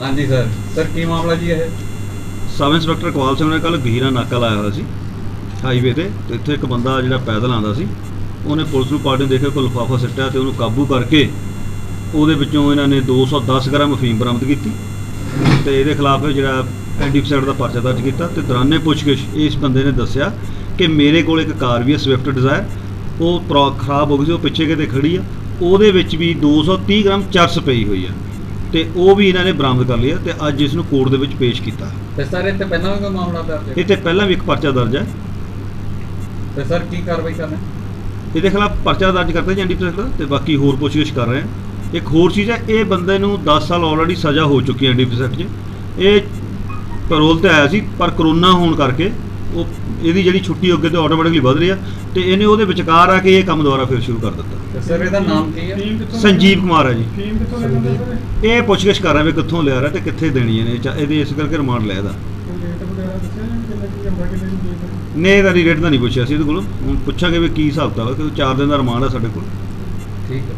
ਹਾਂਜੀ sir sir ਕੀ ਮਾਮਲਾ ਜੀ ਇਹ? ਸਬ ਇੰਸਪੈਕਟਰ ਇਕਬਾਲ ਸਿੰਘ ਨੇ ਕੱਲ ਗਹੀਰਾ ਨਾਕਾ ਲਾਇਆ ਹੋਇਆ ਸੀ ਹਾਈਵੇ ਤੇ ਤੇ ਇੱਥੇ ਇੱਕ ਬੰਦਾ ਜਿਹੜਾ ਪੈਦਲ ਆਂਦਾ ਸੀ, ਉਹਨੇ ਪੁਲਿਸ ਨੂੰ ਪਾਰਟੀ ਨੂੰ ਦੇਖਿਆ, ਕੋਈ ਲਿਫਾਫਾ ਸਿੱਟਿਆ ਤੇ ਉਹਨੂੰ ਕਾਬੂ ਕਰਕੇ ਉਹਦੇ ਵਿੱਚੋਂ ਇਹਨਾਂ ਨੇ 210 ਗ੍ਰਾਮ ਅਫੀਮ ਬਰਾਮਦ ਕੀਤੀ ਤੇ ਇਹਦੇ ਖਿਲਾਫ ਜਿਹੜਾ ਐਂਟੀਫਸਾਈਡ ਦਾ ਪਰਚਾ ਦਰਜ ਕੀਤਾ ਤੇ ਦੌਰਾਨੇ ਪੁੱਛਗਿੱਛ ਇਸ ਬੰਦੇ ਨੇ ਦੱਸਿਆ ਕਿ ਮੇਰੇ ਕੋਲ ਇੱਕ ਕਾਰ ਵੀ ਹੈ ਸਵਿਫਟ ਡਿਜ਼ਾਇਰ ਉਹ ਪ੍ਰੋ- ਖਰਾਬ ਹੋ ਗਈ ਸੀ, ਉਹ ਪਿੱਛੇ ਕਿਤੇ ਖੜੀ ਆ। ਉਹਦੇ ਵਿੱਚ ਵੀ 230 ਗ੍ਰਾਮ ਚਰਸ ਪਈ ਹੋਈ ਆ। ਤੇ ਉਹ ਵੀ ਇਹਨਾਂ ਨੇ ਬਰਾਮਦ ਕਰ ਲਿਆ ਤੇ ਅੱਜ ਇਸ ਨੂੰ ਕੋਰਟ ਦੇ ਵਿੱਚ ਪੇਸ਼ ਕੀਤਾ। ਤੇ ਸਰ ਇੱਥੇ ਪਹਿਲਾਂ ਵੀ ਕੋਈ ਮਾਮਲਾ ਦਰਜ ਹੈ? ਇਹ ਤੇ ਪਹਿਲਾਂ ਵੀ ਇੱਕ ਪਰਚਾ ਦਰਜ ਹੈ। ਤੇ ਸਰ ਕੀ ਕਾਰਵਾਈ ਕਰਨਾ? ਇਹਦੇ ਖਿਲਾਫ ਪਰਚਾ ਦਰਜ ਕਰਤਾ ਜੀ ਐਨਡੀਪੀਐਸ ਦਾ ਤੇ ਬਾਕੀ ਹੋਰ ਪੁੱਛਗਿੱਛ ਕਰ ਰਹੇ ਹਾਂ। ਇੱਕ ਹੋਰ ਚੀਜ਼ ਹੈ ਇਹ ਬੰਦੇ ਨੂੰ 10 ਸਾਲ ਆਲਰੇਡੀ ਸਜ਼ਾ ਹੋ ਚੁੱਕੀ ਹੈ ਐਨਡੀਪੀਐਸ 'ਚ ਇਹ ਪੈਰੋਲ ਤੇ ਆਇਆ ਸੀ ਪਰ ਕਰੋਨਾ ਹੋਣ ਕਰਕੇ ਉਹ ਇਹਦੀ ਜਿਹੜੀ ਛੁੱਟੀ ਅੱਗੇ ਤੇ ਆਟੋਮੈਟਿਕਲੀ ਵਧ ਰਹੀ ਆ ਤੇ ਇਹਨੇ ਉਹਦੇ ਵਿਚਕਾਰ ਆ ਕੇ ਇਹ ਕੰਮ ਦੁਬਾਰਾ ਫਿਰ ਸ਼ੁਰੂ ਕਰ ਦਿੱਤਾ। ਸਰ ਇਹਦਾ ਨਾਮ ਕੀ ਹੈ ਸੰਜੀਵ ਕੁਮਾਰ ਹੈ ਜੀ। ਇਹ ਪੁੱਛਗਿੱਛ ਕਰ ਰਿਹਾ ਵੀ ਕਿੱਥੋਂ ਲਿਆ ਰਿਹਾ ਤੇ ਕਿੱਥੇ ਦੇਣੀ ਇਹਨੇ ਇਹਦੇ ਇਸ ਕਰਕੇ ਰਿਮਾਂਡ ਲਿਆ ਇਹਦਾ। ਕੀ ਦੀ ਦੇ ਦੇ ਨੇ ਇਹਦਾ ਰੇਟ ਤਾਂ ਨਹੀਂ ਪੁੱਛਿਆ ਸੀ ਇਹਦੇ ਕੋਲੋਂ। ਹੁਣ ਪੁੱਛਾਂਗੇ ਵੀ ਕੀ ਹਿਸਾਬ ਕਿਤਾਬ ਹੈ ਕਿਉਂਕਿ 4 ਦਿਨ ਦਾ ਰਿਮਾਂਡ ਹੈ ਸਾਡੇ ਕੋਲ। ਠੀਕ ਹੈ